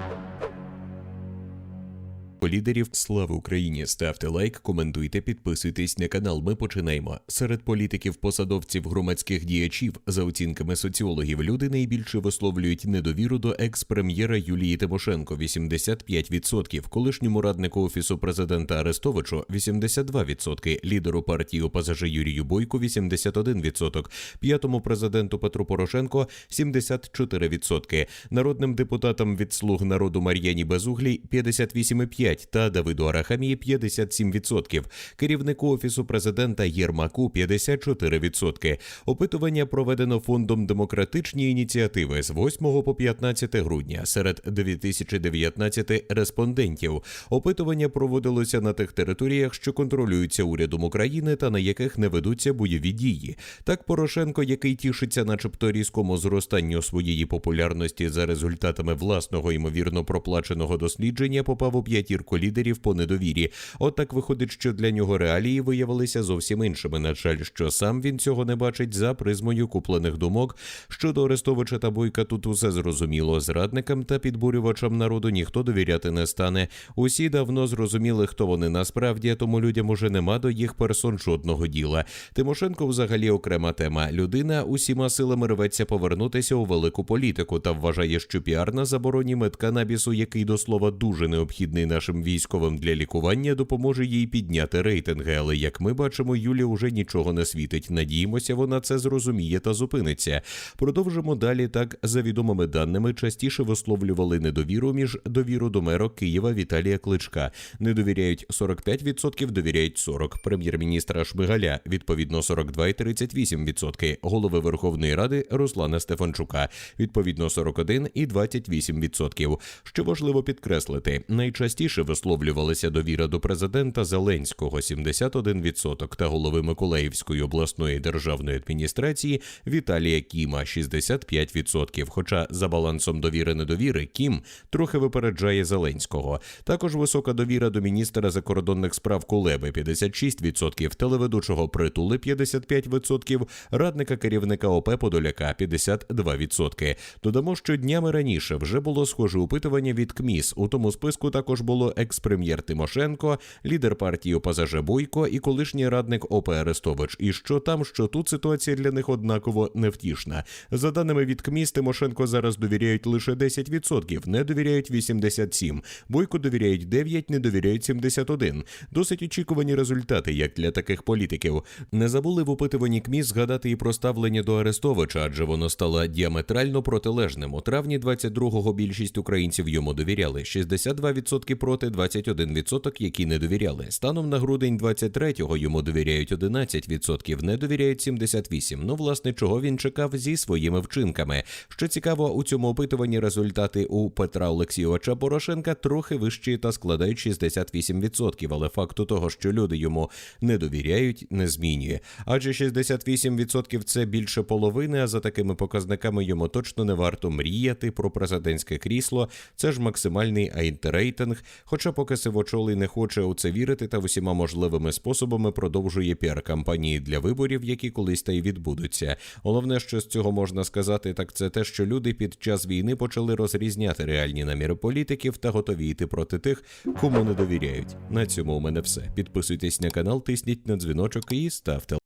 Thank you. Лідерів. Слава Україні! Ставте лайк, коментуйте, підписуйтесь на канал. Ми починаємо. Серед політиків, посадовців, громадських діячів, за оцінками соціологів, люди найбільше висловлюють недовіру до екс-прем'єра Юлії Тимошенко 85%, колишньому раднику офісу президента Арестовичу 82%, лідеру партії ОПЗЖ Юрію Бойку 81%, п'ятому президенту Петру Порошенко 74%, народним депутатам від слуг народу Мар'яні Безуглій 58,5% та Давиду Арахамії 57%, керівнику офісу президента Єрмаку 54%. Опитування проведено фондом демократичні ініціативи з 8 по 15 грудня серед 2019 респондентів. Опитування проводилося на тих територіях, що контролюються урядом України та на яких не ведуться бойові дії. Так Порошенко, який тішиться, начебто різкому зростанню своєї популярності за результатами власного ймовірно проплаченого дослідження, попав у п'ятірку лідерів по недовірі. Отак виходить, що для нього реалії виявилися зовсім іншими. На жаль, що сам він цього не бачить за призмою куплених думок. Щодо Арестовича та Бойка, тут усе зрозуміло. Зрадникам та підбурювачам народу ніхто довіряти не стане. Усі давно зрозуміли, хто вони насправді, тому людям уже нема до їх персон жодного діла. Тимошенко взагалі окрема тема. Людина усіма силами рветься повернутися у велику політику та вважає, що піар на забороні медканабісу, який до слова дуже необхідний нашим військовим для лікування, допоможе їй підняти рейтинги. Але як ми бачимо, Юлі уже нічого не світить. Надіємося, вона це зрозуміє та зупиниться. Продовжимо далі. Так за відомими даними частіше висловлювали недовіру між довіру до мера Києва Віталія Кличка. Не довіряють 45%, довіряють 40%. Прем'єр-міністра Шмигаля відповідно 42 і 38%. Голови Верховної Ради Руслана Стефанчука відповідно 41 і 28%. Що важливо підкреслити, найчастіше висловлювалася довіра до президента Зеленського 71% та голови Миколаївської обласної державної адміністрації Віталія Кіма 65%. Хоча за балансом довіри недовіри Кім трохи випереджає Зеленського. Також висока довіра до міністра закордонних справ Кулеби 56%, телеведучого притули 55%, радника керівника ОП Подоляка 52%. Додамо, що днями раніше вже було схоже опитування від КМІС. У тому списку також було екс-прем'єр Тимошенко, лідер партії ОПЗЖ Бойко і колишній радник ОП Арестович. І що там, що тут ситуація для них однаково невтішна. За даними від КМІС, Тимошенко зараз довіряють лише 10%, не довіряють 87%, Бойко довіряють 9%, не довіряють 71%. Досить очікувані результати, як для таких політиків. Не забули в опитуванні КМІС згадати і про ставлення до Арестовича, адже воно стало діаметрально протилежним. У травні 22-го більшість українців йому довіряли. 62% проти 21%, які не довіряли. Станом на грудень 23-го йому довіряють 11%, не довіряють 78%. Ну, власне, чого він чекав зі своїми вчинками. Що цікаво, у цьому опитуванні результати у Петра Олексійовича Порошенка трохи вищі та складають 68%, але факту того, що люди йому не довіряють, не змінює. Адже 68% – це більше половини, а за такими показниками йому точно не варто мріяти про президентське крісло. Це ж максимальний антирейтинг. Хоча поки Сивочолий не хоче у це вірити та усіма можливими способами продовжує піар-кампанії для виборів, які колись та й відбудуться. Головне, що з цього можна сказати, так це те, що люди під час війни почали розрізняти реальні наміри політиків та готові йти проти тих, кому не довіряють. На цьому у мене все. Підписуйтесь на канал, тисніть на дзвіночок і ставте.